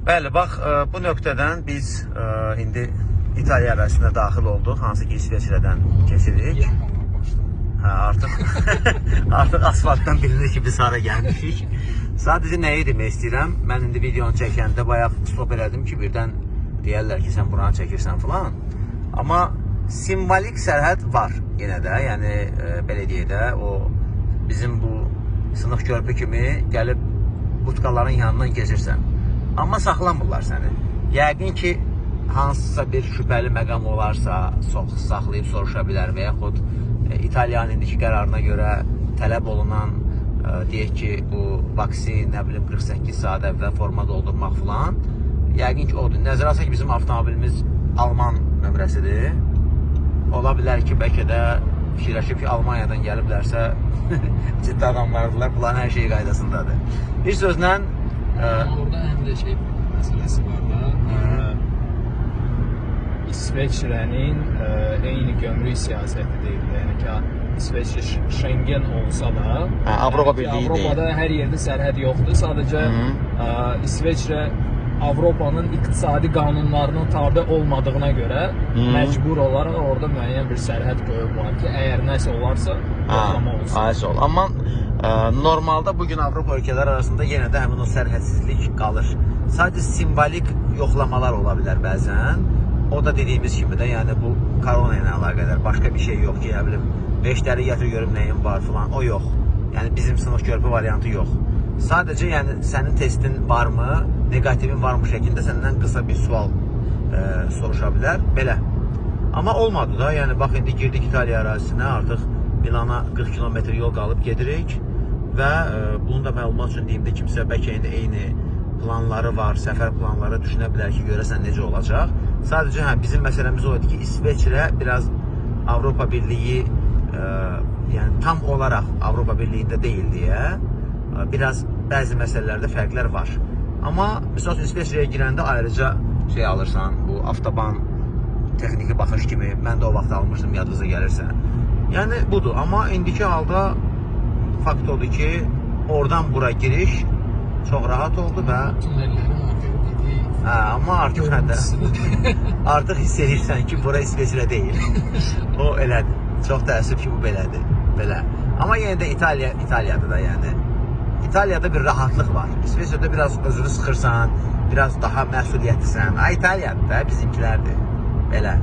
Bəli, bax e, bu nöqtədən biz e, indi İtaliya ərazisinə daxil olduq, hansı ki İsveçrədən keçirik. Hə, artıq artıq asfaltdan bilinir ki, biz hara gəlmişik. Sadəcə nəyi demək istəyirəm? Mən indi videonu çəkəndə bayaq stop elədim ki, birdən deyərlər ki, sən buranı çəkirsən falan. Amma simvolik sərhəd var yenə də. Yəni e, belə deyək də, o bizim bu sınıq körpü kimi gəlib butkaların yanından keçirsən. Amma saxlamırlar səni. Yəqin ki, hansısa bir şübhəli məqam olarsa, sox saxlayıb soruşa bilər və yaxud e, İtaliyanın indiki qərarına görə tələb olunan e, deyək ki, bu vaksin, nə bilim 48 saat əvvəl forma doldurmaq filan yəqin ki, odur. Nəzərə alsaq bizim avtomobilimiz Alman nömrəsidir. Ola bilər ki, bəlkə də fikirləşib ki, Almaniyadan gəliblərsə ciddi adamlardırlar, bunların hər şeyi qaydasındadır. Bir sözlə Orada həm də şey məsələsi var da. ə, İsveçrənin ə, eyni gömrük siyasəti deyil. Yəni ki, İsveçrə Ş- Schengen olsa da, Hə, Avropa yəni Birliyi Avropada hər yerdə sərhəd yoxdur. Sadəcə Hı. ə, İsveçrə Avropanın iqtisadi qanunlarının tabe olmadığına görə Hı. məcbur olaraq orada müəyyən bir sərhəd qoyublar ki, əgər nəsə olarsa, yoxlama olsun. Ayız ol. Amma ə, normalda bu gün Avropa ölkələri arasında yenə də həmin o sərhədsizlik qalır. Sadəcə simvolik yoxlamalar ola bilər bəzən. O da dediyimiz kimi də, yəni bu korona ilə əlaqədar başqa bir şey yox ki, nə bilim 5 dəri gətir görüm nəyin var filan. O yox. Yəni bizim sınıq körpü variantı yox. Sadəcə yəni sənin testin varmı, neqativin varmı şəklində səndən qısa bir sual ə, soruşa bilər. Belə. Amma olmadı da. Yəni bax indi girdik İtaliya ərazisinə, artıq Milana 40 kilometr yol qalıb gedirik və e, bunu da məlumat üçün deyim də kimsə bəlkə indi eyni planları var, səfər planları düşünə bilər ki, görəsən necə olacaq. Sadəcə hə bizim məsələmiz o idi ki, İsveçrə biraz Avropa Birliyi e, yəni tam olaraq Avropa Birliyində deyil deyə e, biraz bəzi məsələlərdə fərqlər var. Amma məsəl üçün İsveçrəyə girəndə ayrıca şey alırsan, bu avtoban texniki baxış kimi mən də o vaxt almışdım yadınıza gəlirsə. Yəni budur, amma indiki halda fakt odur ki, oradan bura giriş çox rahat oldu və hə, amma artıq hə də artıq hiss edirsən ki, bura İsveçrə deyil. o elədir. Çox təəssüf ki, bu belədir. Belə. Amma yenə də İtaliya İtaliyada da yəni İtaliyada bir rahatlıq var. İsveçrədə biraz özünü sıxırsan, biraz daha məsuliyyətlisən. Ha İtaliyadır da bizimkilərdir. Belə.